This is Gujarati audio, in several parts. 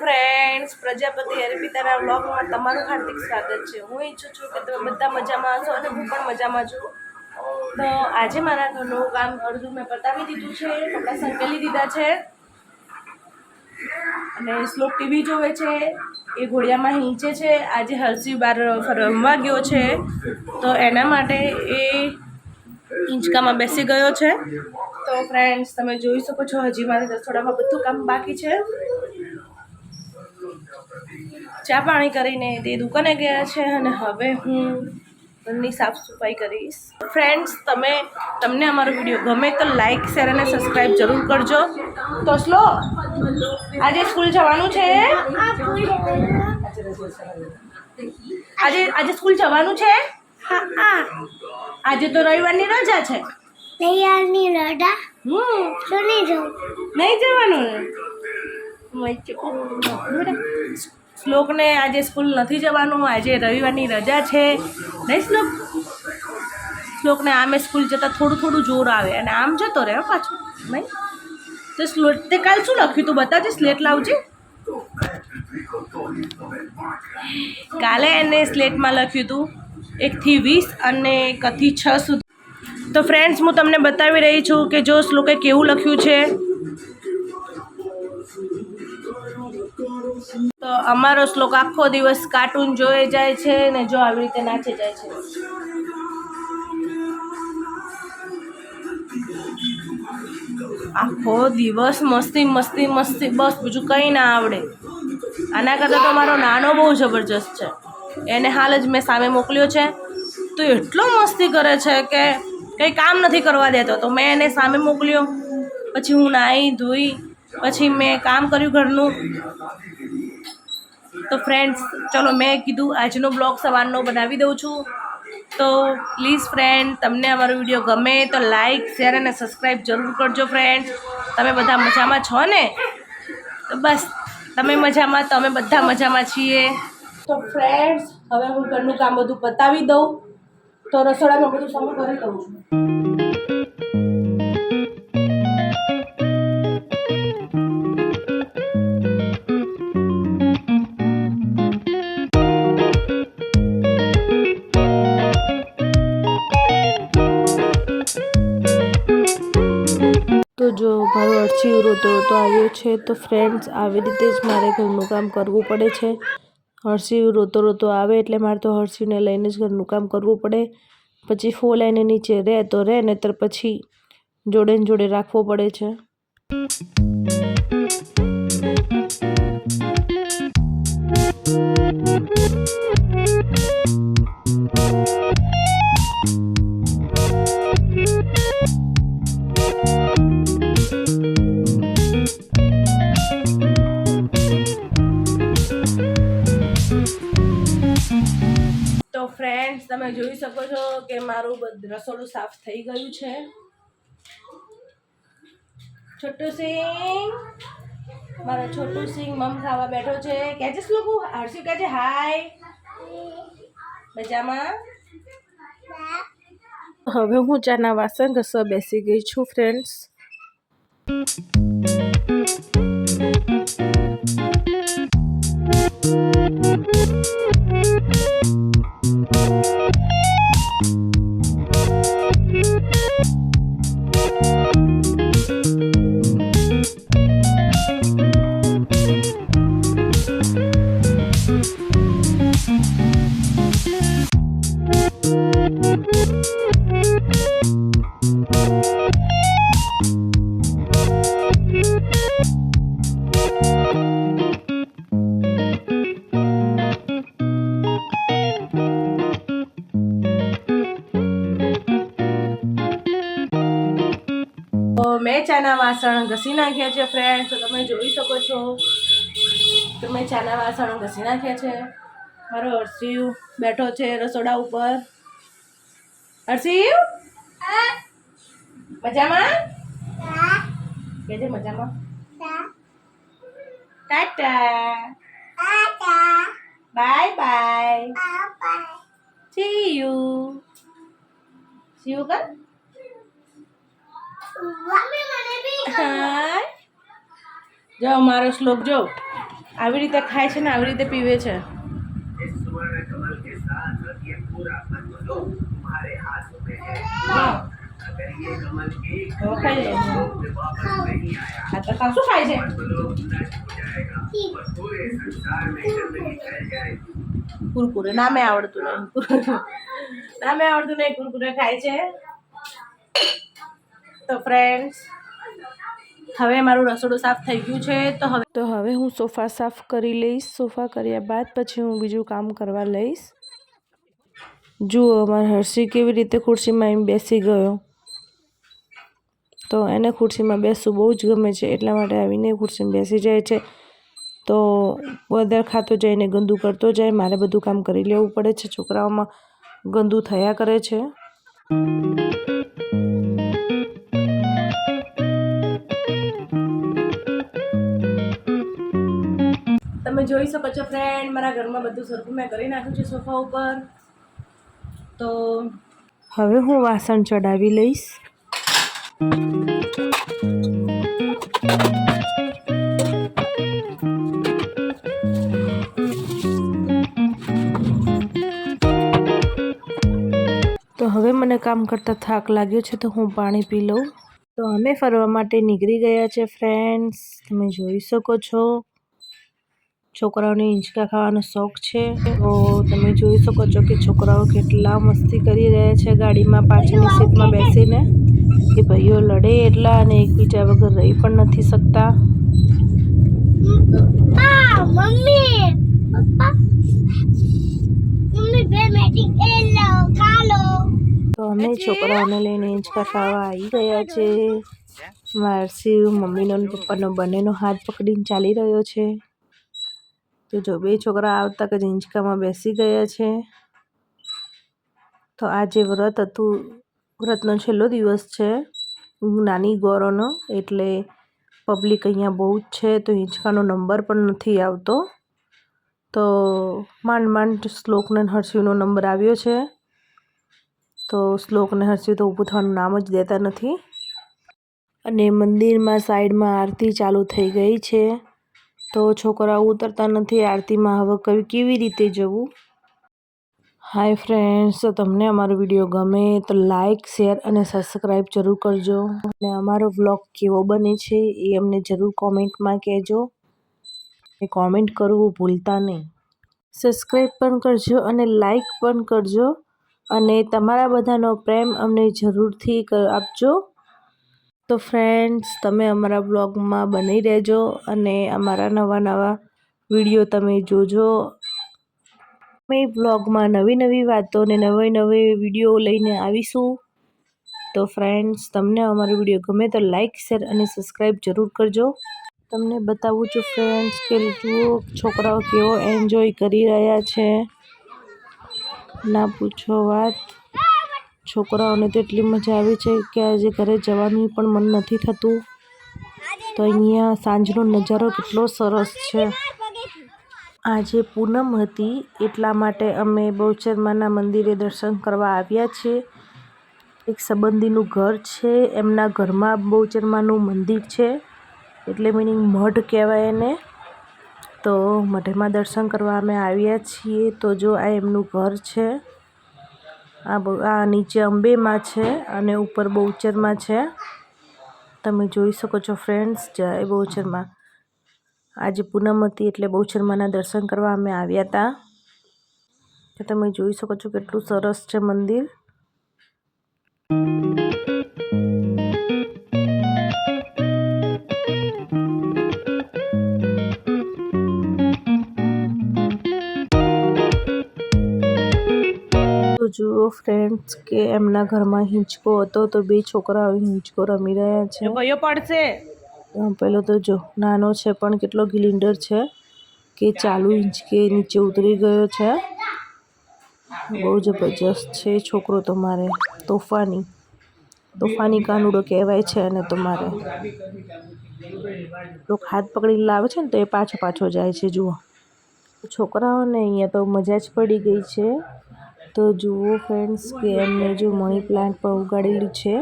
ફ્રેન્ડ્સ પ્રજાપતિ, અર્પિતાના બ્લોગમાં તમારું હાર્દિક સ્વાગત છે. હું ઈચ્છું છું કે તમે બધા મજામાં હશો અને હું પણ મજામાં છું. તો આજે મારા ઘરનું કામ અડધું મેં પતાવી દીધું છે. કપડાં સંકેલી દીધા છે. અને શ્લોક ટીવી જોવે છે. એ ઘોડિયામાં હિંચે છે. આજે હર્ષિવ બાર રમવા ગયો છે. તો એના માટે એ હિંચકામાં બેસી ગયો છે. તો ફ્રેન્ડ્સ તમે જોઈ શકો છો, હજી મારે રસોડામાં બધું કામ બાકી છે. ચા પાણી કરીને તે દુકાને ગયા છે અને હવે હું ઘરની સાફ સફાઈ કરીશ. ફ્રેન્ડ્સ તમે તમને અમારો વીડિયો ગમે તો લાઈક શેર અને સબસ્ક્રાઈબ જરૂર કરજો. તો સ્લો આજે સ્કૂલ જવાનું છે? આજે આજે સ્કૂલ જવાનું છે? આજે તો રવિવારની રજા છે. રવિવારની રજા? હમ. તો નહીં જવું. નહીં જવાનું ને? શ્લોકને આજે સ્કૂલ નથી જવાનું, આજે રવિવારની રજા છે. નહીં શ્લોક? શ્લોકને આમે સ્કૂલ જતાં થોડું થોડું જોર આવે અને આમ જતો રહે પાછું, નહીં? તો સ્લોટ તે કાલ શું લખ્યું તું? બતાવજે સ્લેટ લાવજે. કાલે એને સ્લેટમાં લખ્યું હતું એકથી વીસ અને એકથી છ સુધી. તો ફ્રેન્ડ્સ હું તમને બતાવી રહી છું કે જો શ્લોકે કેવું લખ્યું છે? તો અમારો શ્લોક આખો દિવસ કાર્ટૂન જોઈ જાય છે ને જો આવી રીતે નાચી જાય છે. આખો દિવસ મસ્તી મસ્તી મસ્તી, બસ, બીજું કંઈ ના આવડે. આના કરતાં તો મારો નાનો બહુ જબરજસ્ત છે. એને હાલ જ મેં સામે મોકલ્યો છે. તો એટલો મસ્તી કરે છે કે કંઈ કામ નથી કરવા દેતો. તો મેં એને સામે મોકલ્યો. પછી હું નાહી, ધોઈ, પછી મેં કામ કર્યું ઘરનું. તો ફ્રેન્ડ્સ ચલો મેં કીધું, આજનો બ્લોગ સવારનો બનાવી દઉં છું. તો પ્લીઝ ફ્રેન્ડ તમને અમારો વીડિયો ગમે તો લાઇક શેર અને સબસ્ક્રાઈબ જરૂર કરજો ફ્રેન્ડ તમે બધા મજામાં છો ને? તો બસ, તમે મજામાં, તો અમે બધા મજામાં છીએ. તો ફ્રેન્ડ્સ હવે હું ઘરનું કામ બધું પતાવી દઉં. તો રસોડામાં બધું સારું કરી દઉં છું. જો મારો અરજી રોતો રોતો આવ્યો છે, તો ફ્રેન્ડ્સ આવી રીતે જ મારે ઘરનું કામ કરવું પડે છે. હરસિંહ રોતો રોતો આવે એટલે મારે તો હરસિંહને લઈને જ ઘરનું કામ કરવું પડે. પછી ફોલ એને નીચે રહે તો રહે નહીતર પછી જોડે ને જોડે રાખવો પડે છે. તમે જોઈ શકો છો કે મારું રસોડું સાફ થઈ ગયું છે. છોટુ સિંહ, મારો છોટુ સિંહ મમ ખાવા બેઠો છે. કહેજે લોકો? હર્ષિવ કેજે, હાય. મજામાં? હવે હું ચાના વાસણ ઘસવા બેસી ગઈ છું ફ્રેન્ડ્સ ચાના વાસણ ઘસી નાખ્યા છે ફ્રેન્ડ તો તમે જોઈ શકો છો. તો મેં ચાના વાસણ ઘસી નાખ્યા છે. મારો હર્ષિવ બેઠો છે રસોડા ઉપર. હર્ષિવ? મજામાં? કેજે મજામાં? Tata. Bye bye. See you see you કર મને હાય જો મારો શ્લોક જો આવી રીતે ખાય છે ને આવી રીતે પીવે છે. શું ખાય છે? કુરકુરે નામે આવડતું નહીં. નામે આવડતું નહીં કુરકુરે ખાય છે. તો ફ્રેન્ડ્સ હવે મારું રસોડું સાફ થઈ ગયું છે, તો હવે તો હવે હું સોફા સાફ કરી લઈશ. સોફા કર્યા બાદ પછી હું બીજું કામ કરવા લઈશ. જુઓ અમારા હર્ષી કેવી રીતે ખુરશીમાં એમ બેસી ગયો. તો એને ખુરશીમાં બેસવું બહુ જ ગમે છે, એટલા માટે આવીને ખુરશીમાં બેસી જાય છે. તો વધારે ખાતો જઈને ગંદુ કરતો જાય, મારે બધું કામ કરી લેવું પડે છે. છોકરાઓમાં ગંદુ થયા કરે છે. જોઈ શકો છો ફ્રેન્ડ મારા ઘરમાં બધું સરખું મેં કરી નાખ્યું છે સોફા ઉપર. તો હવે હું વાસણ ચડાવી લઈશ. તો હવે મને કામ કરતાં થાક લાગ્યો છે, તો હું પાણી પી લઉં. તો અમે ફરવા માટે નીકળી ગયા છે ફ્રેન્ડ્સ તમે જોઈ શકો છો. છોકરાઓને હિંચકા ખાવાનો શોખ છે. તો તમે જોઈ શકો છો કે છોકરાઓ કેટલા મસ્તી કરી રહ્યા છે ગાડીમાં પાછળની સીટમાં બેસીને. કે ભાઈઓ લડે એટલા અને એકબીજા વગર રહી પણ નથી શકતા. Mummy papa. મમ્મી બે મેટિંગ એ લો કાલો તો અમે છોકરાઓને લઈને હિંચકા ખાવા આવી ગયા છે. મારસી મમ્મીનો પપ્પાનો બંનેનો હાથ પકડીને ચાલી રહ્યો છે. તો જો બે છોકરા આવતા કે હિંચકામાં બેસી ગયા છે, તો આજે વ્રત હતું, વ્રતનો છેલ્લો દિવસ છે, નાની ગોરોનો, એટલે પબ્લિક અહીંયા બહુ જ છે, તો હિંચકાનો નંબર પણ નથી આવતો. તો માંડ માંડ શ્લોકને હર્ષિવનો નંબર આવ્યો છે. તો શ્લોકને હર્ષિવ તો ઊભું થવાનું નામ જ દેતા નથી. અને મંદિરમાં સાઈડમાં આરતી ચાલુ થઈ ગઈ છે. તો છોકરાઓ ઉતરતા નથી, આરતીમાં હવે કઈ, કેવી રીતે જવું? હાય ફ્રેન્ડ્સ તો તમને અમારો વીડિયો ગમે તો લાઇક શેર અને સબસ્ક્રાઈબ જરૂર કરજો. અને અમારો વ્લોગ કેવો બને છે એ અમને જરૂર કોમેન્ટમાં કહેજો. એ કોમેન્ટ કરવું ભૂલતા નહીં. સબસ્ક્રાઈબ પણ કરજો અને લાઈક પણ કરજો. અને તમારા બધાનો પ્રેમ અમને જરૂરથી આપજો. તો ફ્રેન્ડ્સ તમે અમારા બ્લોગમાં બની રહેજો અને અમારા નવા નવા વીડિયો તમે જોજો. અમે બ્લોગમાં નવી નવી વાતો અને નવી નવી વીડિયો લઈને આવીશું. તો ફ્રેન્ડ્સ તમને અમારો વીડિયો ગમે તો લાઇક શેર અને સબસ્ક્રાઈબ જરૂર કરજો. તમને બતાવું છું ફ્રેન્ડ્સ કે જુઓ, છોકરાઓ કેવો એન્જોય કરી રહ્યા છે. ના પૂછો વાત. છોકરાઓને તો એટલી મજા આવી છે કે આજે ઘરે જવાનું પણ મન નથી થતું. તો અહીંયા સાંજનો નજારો કેટલો સરસ છે. આજે પૂનમ હતી એટલા માટે અમે બહુચરમાના મંદિરે દર્શન કરવા આવ્યા છીએ. એક સંબંધીનું ઘર છે, એમના ઘરમાં બહુચરમાનું મંદિર છે, એટલે મિનિંગ મઢ કહેવાય એને. તો મઢમાં દર્શન કરવા અમે આવ્યા છીએ. તો જો આ એમનું ઘર છે. આ આ નીચે અંબેમાં છે અને ઉપર બહુચરમાં છે. તમે જોઈ શકો છો ફ્રેન્ડ્સ જય બહુચરમાં. આજે પૂનમ હતી એટલે બહુચરમાના દર્શન કરવા અમે આવ્યા હતા. તો તમે જોઈ શકો છો કેટલું સરસ છે મંદિર. જુઓ ફ્રેન્ડ્સ કે એમના ઘરમાં હિંચકો હતો તો બે છોકરાઓ હિંચકો રમી રહ્યા છે. ભયો પડશે પેલો તો જો નાનો છે પણ કેટલો ગિલિન્ડર છે કે ચાલુ હિંચકે નીચે ઉતરી ગયો છે. બહુ જબરજસ્ત છે છોકરો તો મારે તોફાની. તોફાની કાનુડો કહેવાય છે અને તમારે લોકો હાથ પકડીને લાવે છે ને તો એ પાછો પાછો જાય છે જુઓ. છોકરાઓને અહીંયા તો મજા જ પડી ગઈ છે. તો જુઓ ફ્રેન્ડ્સ કે એમને જો મની પ્લાન્ટ પણ ઉગાડેલી છે.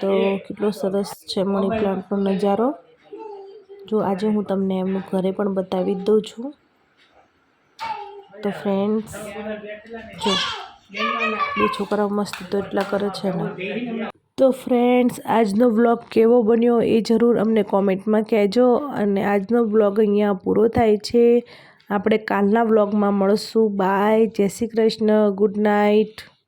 તો કેટલો સરસ છે મની પ્લાન્ટનો નજારો. જો આજે હું તમને એમનું ઘરે પણ બતાવી દઉં છું. તો ફ્રેન્ડ્સ જો, બે છોકરાઓ મસ્ત તો એટલા કરે છે ને. તો ફ્રેન્ડ્સ આજનો વ્લોગ કેવો બન્યો એ જરૂર અમને કોમેન્ટમાં કહેજો. અને આજનો વ્લોગ અહીંયા પૂરો થાય છે. આપણે કાલના વ્લોગમાં મળશું. બાય. જય શ્રી કૃષ્ણ. Good night.